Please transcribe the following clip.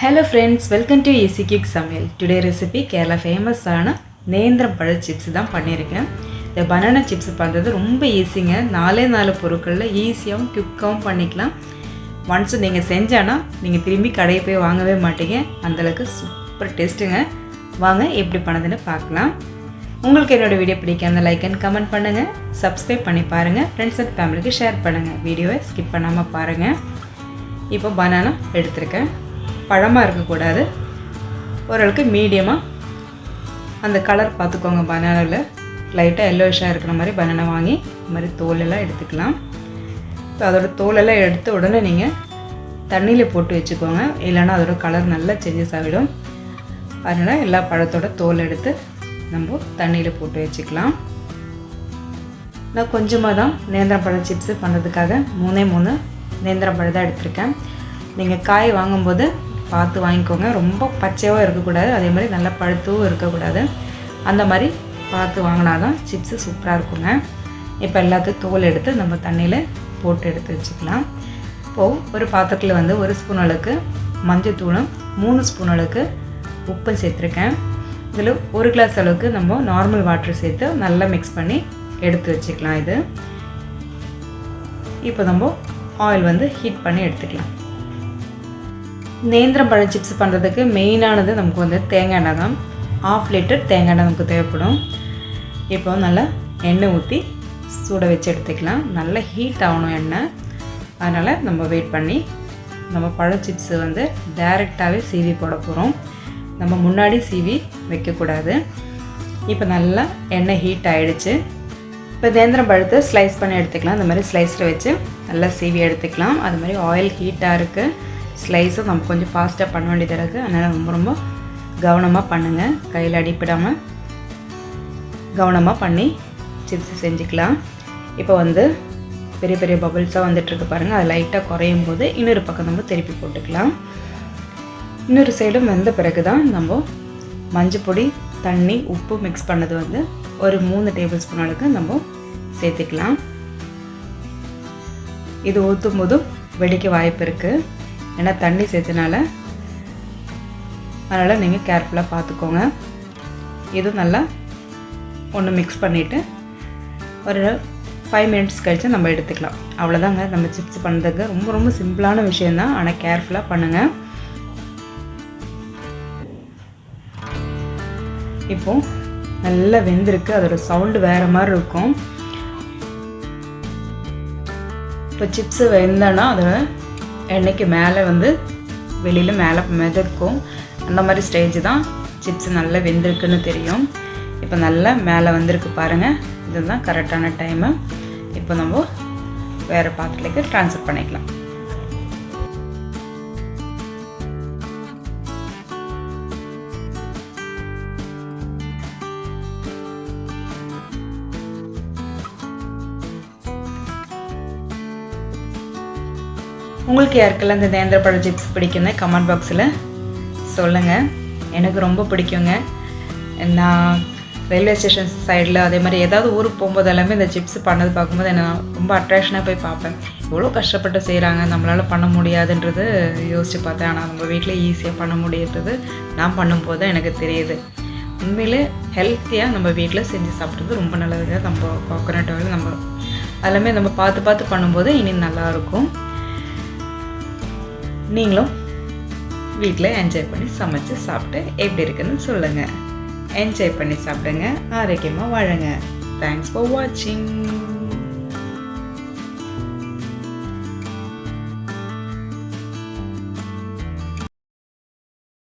Hello friends welcome to easy kick சமையல் today recipe Kerala ஃபேமஸான நேந்திரம் பழ சிப்ஸ் தான் பண்ணியிருக்கேன். இந்த பனானா சிப்ஸ் பண்ணுறது ரொம்ப ஈஸிங்க நாலே நாலு பொருட்களில் ஈஸியாகவும் குயிக்காகவும் பண்ணிக்கலாம். ஒன்ஸ் நீங்கள் செஞ்சானா நீங்கள் திரும்பி கடையை போய் வாங்கவே மாட்டீங்க. அந்தளவுக்கு சூப்பர் டேஸ்ட்டுங்க வாங்க எப்படி பண்ணதுன்னு பார்க்கலாம். உங்களுக்கு என்னோடய வீடியோ பிடிக்காத அந்த லைக் அண்ட் கமெண்ட் பண்ணுங்கள் சப்ஸ்கிரைப் பண்ணி பாருங்கள் ஃப்ரெண்ட்ஸ் அண்ட் ஃபேமிலிக்கு ஷேர் பண்ணுங்கள் வீடியோவை ஸ்கிப் பண்ணாமல் பாருங்கள் இப்போ பனானா எடுத்திருக்கேன். பழமாக இருக்கக்கூடாது. ஓரளவுக்கு மீடியமாக அந்த கலர் பார்த்துக்கோங்க பனானாவில் லைட்டாக எல்லோஷாக இருக்கிற மாதிரி பனானா வாங்கி இந்த மாதிரி தோலெல்லாம் எடுத்துக்கலாம். இப்போ அதோடய தோலெல்லாம் எடுத்து உடனே நீங்கள் தண்ணியில் போட்டு வச்சுக்கோங்க. இல்லைன்னா அதோட கலர் நல்லா சேஞ்சஸ் ஆகிடும். அதனால் எல்லா பழத்தோட தோல் எடுத்து நம்ம தண்ணியில் போட்டு வச்சுக்கலாம். நான் கொஞ்சமாக தான் நேந்திரம் பழம் சிப்ஸு பண்ணுறதுக்காக மூணே மூணு நேந்திரம் பழம் தான் எடுத்திருக்கேன். நீங்கள் காய் வாங்கும்போது பார்த்து வாங்கிக்கோங்க. ரொம்ப பச்சையாகவும் இருக்கக்கூடாது. அதே மாதிரி நல்லா பழுத்தவும் இருக்கக்கூடாது. அந்த மாதிரி பார்த்து வாங்கினா தான் சிப்ஸு சூப்பராக இருக்குங்க. இப்போ எல்லாத்தையும் தோல் எடுத்து நம்ம தண்ணியில் போட்டு எடுத்து வச்சுக்கலாம். இப்போது ஒரு பாத்திரத்தில் வந்து ஒரு ஸ்பூன் அளவுக்கு மஞ்சத்தூளும் மூணு ஸ்பூன் அளவுக்கு உப்பு சேர்த்துருக்கேன். இதில் ஒரு கிளாஸ் அளவுக்கு நம்ம நார்மல் வாட்டர் சேர்த்து நல்லா மிக்ஸ் பண்ணி எடுத்து வச்சுக்கலாம் இது. இப்போ நம்ம ஆயில் வந்து ஹீட் பண்ணி எடுத்துக்கலாம். நேந்திரம் பழம் சிப்ஸ் பண்ணுறதுக்கு மெயினானது நமக்கு வந்து தேங்காய் எண்ணெய் தான். ஆஃப் லிட்டர் தேங்காய் எண்ணெய் நமக்கு தேவைப்படும். இப்போ நல்லா எண்ணெய் ஊற்றி சூட வச்சு எடுத்துக்கலாம். நல்லா ஹீட் ஆகணும் எண்ணெய். அதனால் நம்ம வெயிட் பண்ணி நம்ம பழம் சிப்ஸு வந்து டைரெக்டாகவே சீவி போட போகிறோம் நம்ம முன்னாடி சீவி வைக்கக்கூடாது இப்போ நல்லா எண்ணெய் ஹீட் ஆகிடுச்சு இப்போ தேந்திரம் பழத்தை ஸ்லைஸ் பண்ணி எடுத்துக்கலாம். இந்த மாதிரி ஸ்லைஸில் வச்சு நல்லா சீவி எடுத்துக்கலாம். அது மாதிரி ஆயில் ஹீட்டாக இருக்குது ஸ்லைஸும் நம்ம கொஞ்சம் ஃபாஸ்ட்டாக பண்ண வேண்டியதாக இருக்குது அதனால் ரொம்ப ரொம்ப கவனமாக பண்ணுங்கள் கையில் அடிப்பிடாமல் கவனமாக பண்ணி சிப்ஸ் செஞ்சுக்கலாம். இப்போ வந்து பெரிய பெரிய பபிள்ஸாக வந்துட்டுருக்கு பாருங்கள் அது லைட்டாக குறையும் போது இன்னொரு பக்கம் நம்ம திருப்பி போட்டுக்கலாம். இன்னொரு சைடும் வெந்த பிறகு தான் நம்ம மஞ்சப்பொடி தண்ணி உப்பு மிக்ஸ் பண்ணது வந்து ஒரு மூணு டேபிள் ஸ்பூன் அளவுக்கு நம்ம சேர்த்துக்கலாம். இது ஊற்றும் போதும் வெடிக்க வாய்ப்பு இருக்குது ஏன்னா தண்ணி சேர்த்தனால அதனால் நீங்கள் கேர்ஃபுல்லாக பார்த்துக்கோங்க இது நல்லா ஒன்று மிக்ஸ் பண்ணிவிட்டு ஒரு ஃபைவ் மினிட்ஸ் கழித்து நம்ம எடுத்துக்கலாம். அவ்வளோதாங்க நம்ம சிப்ஸ் பண்ணுறதுக்கு ரொம்ப ரொம்ப சிம்பிளான விஷயந்தான் ஆனால் கேர்ஃபுல்லாக பண்ணுங்கள் இப்போது நல்லா வெந்திருக்கு. அதோடய சவுண்டு வேறு மாதிரி இருக்கும். இப்போ சிப்ஸு வெந்தோன்னா அதை எண்ணெய்க்கு மேலே வந்து வெளியில் மேலே மிதக்கும். அந்த மாதிரி ஸ்டேஜ் தான் சிப்ஸ் நல்லா வெந்திருக்குன்னு தெரியும். இப்போ நல்லா மேலே வந்திருக்கு பாருங்கள் இதுதான் கரெக்டான டைமு இப்போ நம்ம வேறு பாத்திரத்துக்கு ட்ரான்ஸ்ஃபர் பண்ணிக்கலாம். உங்களுக்கு யாருக்கெல்லாம் இந்த நேந்திர பழம் சிப்ஸ் பிடிக்குன்னு கமெண்ட் பாக்ஸில் சொல்லுங்கள் எனக்கு ரொம்ப பிடிக்குங்க. நான் ரயில்வே ஸ்டேஷன் சைடில் அதே மாதிரி ஏதாவது ஊருக்கு போகும்போது எல்லாமே இந்த சிப்ஸ் பண்ணது பார்க்கும்போது என்ன ரொம்ப அட்ராக்ஷனாக போய் பார்ப்பேன். எவ்வளோ கஷ்டப்பட்டு செய்கிறாங்க நம்மளால் பண்ண முடியாதுன்றது யோசித்து பார்த்தேன். ஆனால் நம்ம வீட்டில் ஈஸியாக பண்ண முடியுறது நான் பண்ணும்போது தான் எனக்கு தெரியுது. உண்மையிலே ஹெல்த்தியாக நம்ம வீட்டில் செஞ்சு சாப்பிட்றது ரொம்ப நல்லதுங்க. நம்ம கோகோனட் ஆயில் நம்ம எல்லாமே நம்ம பார்த்து பார்த்து பண்ணும்போது இனி நல்லாயிருக்கும் நீங்களும் வீட்டில் என்ஜாய் பண்ணி சமைச்சு சாப்பிட்டு எப்படி இருக்குன்னு சொல்லுங்கள் என்ஜாய் பண்ணி சாப்பிடுங்க. ஆரோக்கியமாக வாழுங்க. தேங்க்ஸ் ஃபார் வாட்சிங்